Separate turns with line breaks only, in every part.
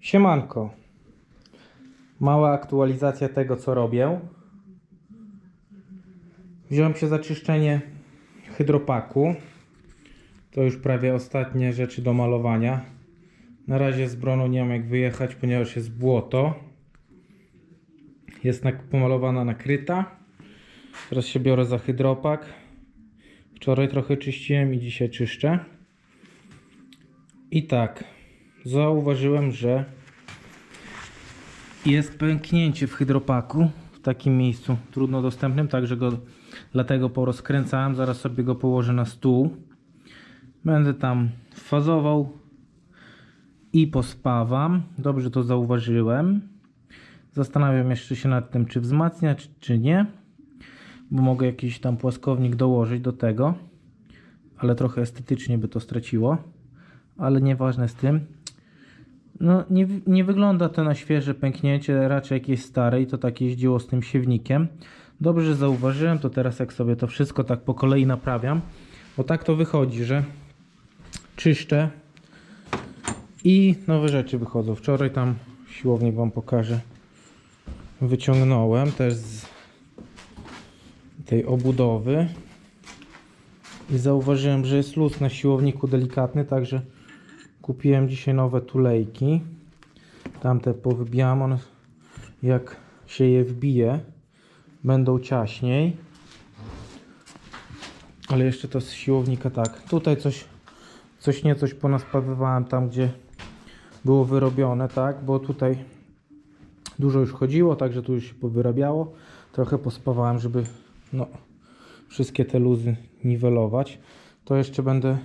Siemanko. Mała aktualizacja tego, co robię. Wziąłem się za czyszczenie hydropaku. To już prawie ostatnie rzeczy do malowania. Na razie z broną nie mam jak wyjechać, ponieważ jest błoto. Jest pomalowana nakryta. Teraz się biorę za hydropak. Wczoraj trochę czyściłem i dzisiaj czyszczę. I tak, zauważyłem, że jest pęknięcie w hydropaku w takim miejscu trudno dostępnym, także go dlatego porozkręcałem. Zaraz sobie go położę na stół. Będę tam fazował i pospawam. Dobrze to zauważyłem. Zastanawiam jeszcze się nad tym, czy wzmacniać, czy nie, bo mogę jakiś tam płaskownik dołożyć do tego, ale trochę estetycznie by to straciło ale nieważne z tym. No, nie, nie wygląda to na świeże pęknięcie, raczej jakieś stare i to tak jeździło z tym siewnikiem. Dobrze że zauważyłem, to teraz jak sobie to wszystko tak po kolei naprawiam, bo tak to wychodzi, że czyszczę i nowe rzeczy wychodzą. Wczoraj tam siłownik Wam pokażę. Wyciągnąłem też z tej obudowy i zauważyłem, że jest luz na siłowniku delikatny, także kupiłem dzisiaj nowe tulejki. Tamte powybijam, one jak się je wbije, będą ciaśniej. Ale jeszcze to z siłownika tak. Tutaj coś, coś nie coś ponaspawywałem tam, gdzie było wyrobione, tak, bo tutaj dużo już chodziło, także tu już się powyrabiało. Trochę pospawałem, żeby no, wszystkie te luzy niwelować. To jeszcze będę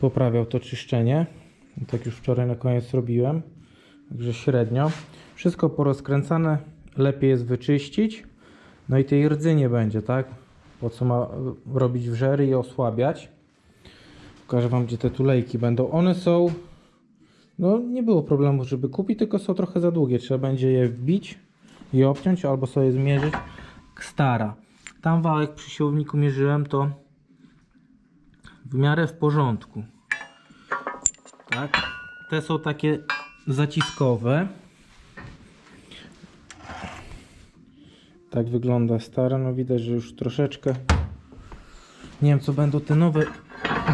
poprawiał to czyszczenie. Tak już wczoraj na koniec robiłem. Także średnio. Wszystko porozkręcane. Lepiej jest wyczyścić. No i tej rdzy nie będzie, tak? Po co ma robić wżery i osłabiać. Pokażę Wam, gdzie te tulejki będą. One są... No nie było problemu, żeby kupić, tylko są trochę za długie. Trzeba będzie je wbić i obciąć, albo sobie zmierzyć. Stara. Tam wałek przy siłowniku mierzyłem, to w miarę w porządku. Tak. Te są takie zaciskowe. Tak wygląda stara. No widać, że już troszeczkę. Nie wiem, co będą te nowe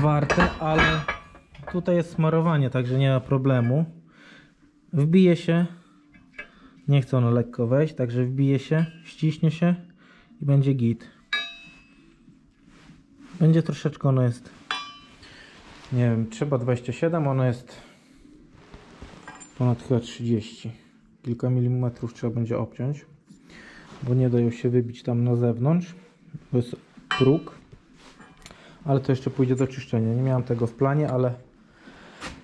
warte, ale tutaj jest smarowanie, także nie ma problemu. Wbije się. Nie chcę ono lekko wejść, także wbije się, ściśnie się i będzie git. Będzie troszeczkę, ono jest nie wiem, trzeba 27, ono jest ponad chyba 30. Kilka milimetrów trzeba będzie obciąć, bo nie dają się wybić tam na zewnątrz, bo jest próg. Ale to jeszcze pójdzie do czyszczenia. Nie miałem tego w planie, ale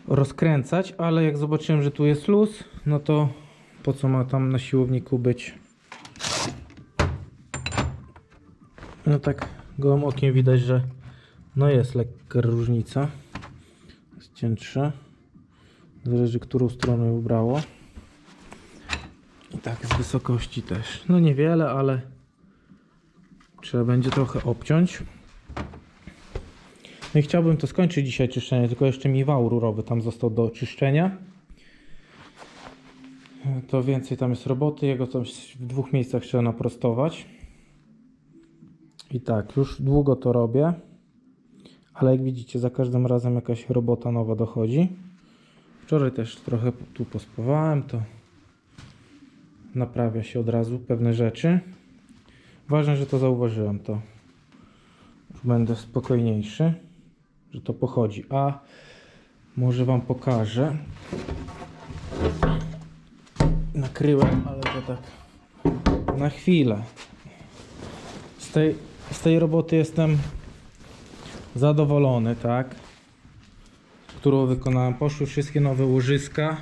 rozkręcać, ale jak zobaczyłem, że tu jest luz, no to po co ma tam na siłowniku być? No tak gołym okiem widać, że no jest lekka różnica. Jest cięższe. Zależy, którą stronę ubrało. I tak z wysokości też. No niewiele, ale trzeba będzie trochę obciąć. No i chciałbym to skończyć dzisiaj czyszczenie, tylko jeszcze mi wał rurowy tam został do czyszczenia. To więcej tam jest roboty, jego tam w dwóch miejscach trzeba naprostować. I tak, już długo to robię, ale jak widzicie, za każdym razem jakaś robota nowa dochodzi. Wczoraj też trochę tu pospawałem, to naprawia się od razu pewne rzeczy. Ważne, że to zauważyłem, to będę spokojniejszy, że to pochodzi. A może Wam pokażę. Nakryłem, ale to tak na chwilę. Z tej, z tej roboty jestem zadowolony, tak? Którą wykonałem. Poszły wszystkie nowe łożyska.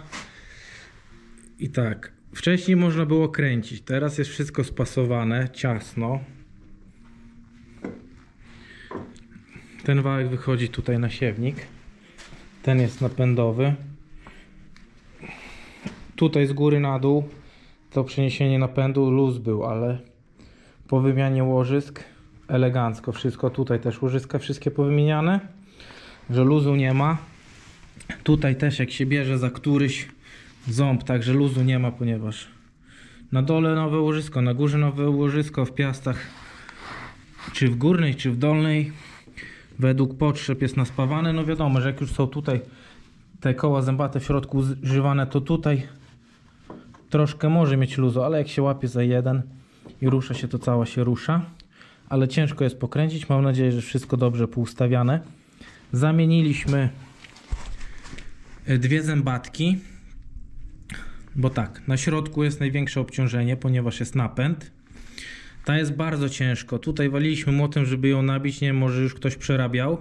I tak, wcześniej można było kręcić, teraz jest wszystko spasowane, ciasno. Ten wałek wychodzi tutaj na siewnik. Ten jest napędowy. Tutaj z góry na dół to przeniesienie napędu luz był, ale po wymianie łożysk elegancko wszystko. Tutaj też łożyska wszystkie powymieniane, że luzu nie ma. Tutaj też jak się bierze za któryś ząb, także luzu nie ma, ponieważ na dole nowe łożysko, na górze nowe łożysko, w piastach czy w górnej, czy w dolnej według potrzeb jest naspawane. No wiadomo, że jak już są tutaj te koła zębate w środku używane, to tutaj troszkę może mieć luzu, ale jak się łapie za jeden i rusza się, to cała się rusza. Ale ciężko jest pokręcić. Mam nadzieję, że wszystko dobrze poustawiane. Zamieniliśmy e, dwie zębatki, bo tak, na środku jest największe obciążenie, ponieważ jest napęd. Ta jest bardzo ciężko. Tutaj waliliśmy młotem, żeby ją nabić. Nie wiem, może już ktoś przerabiał.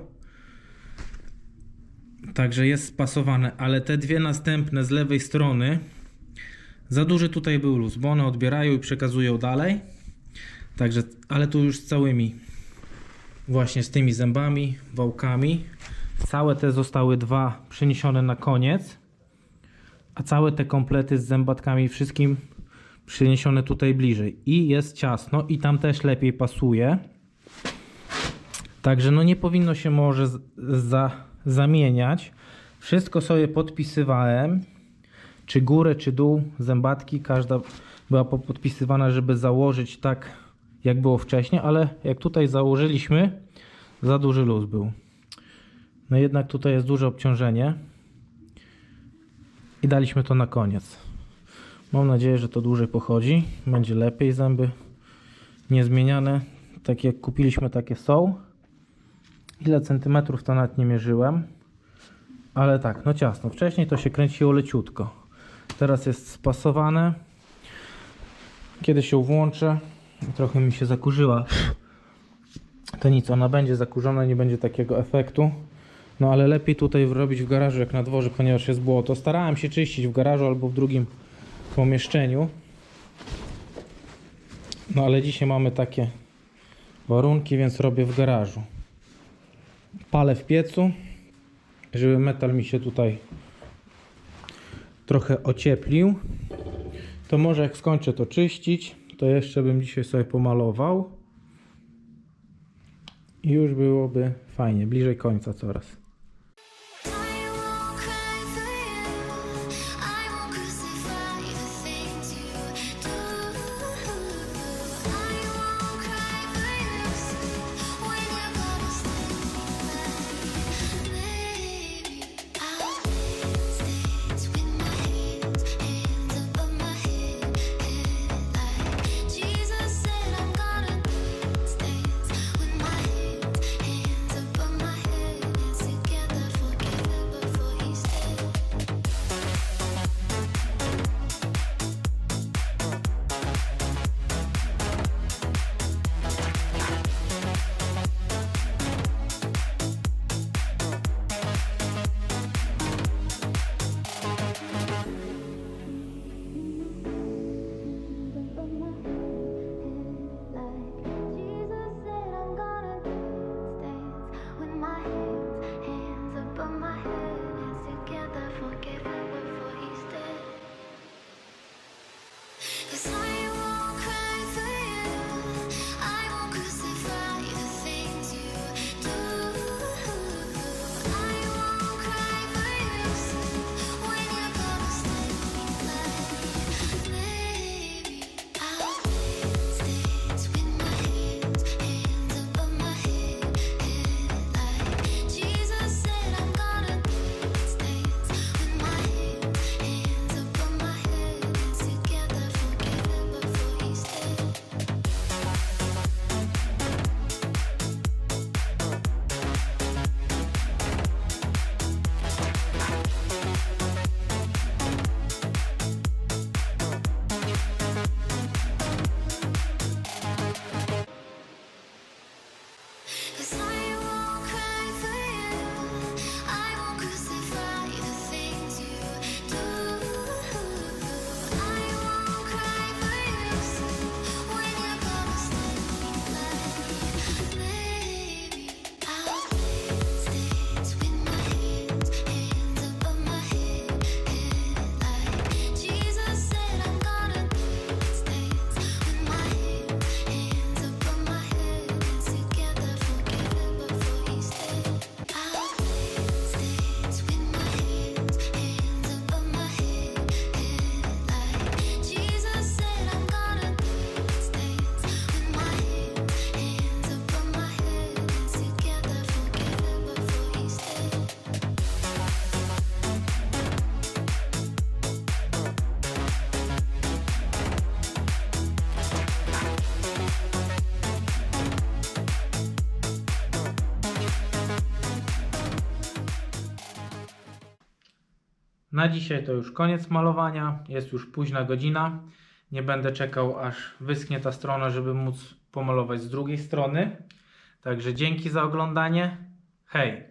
Także jest spasowane, ale te dwie następne z lewej strony za duży tutaj był luz, bo one odbierają i przekazują dalej. Także, ale tu już z całymi właśnie z tymi zębami, wałkami. Całe te zostały dwa przeniesione na koniec, a całe te komplety z zębatkami i wszystkim przeniesione tutaj bliżej. I jest ciasno i tam też lepiej pasuje. Także no nie powinno się może za, zamieniać. Wszystko sobie podpisywałem. Czy górę, czy dół, zębatki, każda była po- podpisywana, żeby założyć tak, jak było wcześniej, ale jak tutaj założyliśmy, za duży luz był. No jednak tutaj jest duże obciążenie i daliśmy to na koniec. Mam nadzieję, że to dłużej pochodzi, będzie lepiej zęby niezmieniane. Tak jak kupiliśmy, takie są. Ile centymetrów to nawet nie mierzyłem. Ale tak, no ciasno. Wcześniej to się kręciło leciutko. Teraz jest spasowane. Kiedy się włączę, trochę mi się zakurzyła. To nic, ona będzie zakurzona, nie będzie takiego efektu. No ale lepiej tutaj robić w garażu jak na dworze, ponieważ jest błoto. Starałem się czyścić w garażu albo w drugim pomieszczeniu. No ale dzisiaj mamy takie warunki, więc robię w garażu. Palę w piecu, żeby metal mi się tutaj trochę ocieplił. To może jak skończę to czyścić, to jeszcze bym dzisiaj sobie pomalował. I już byłoby fajnie, bliżej końca coraz. Na dzisiaj to już koniec malowania. Jest już późna godzina. Nie będę czekał aż wyschnie ta strona, żeby móc pomalować z drugiej strony. Także dzięki za oglądanie. Hej!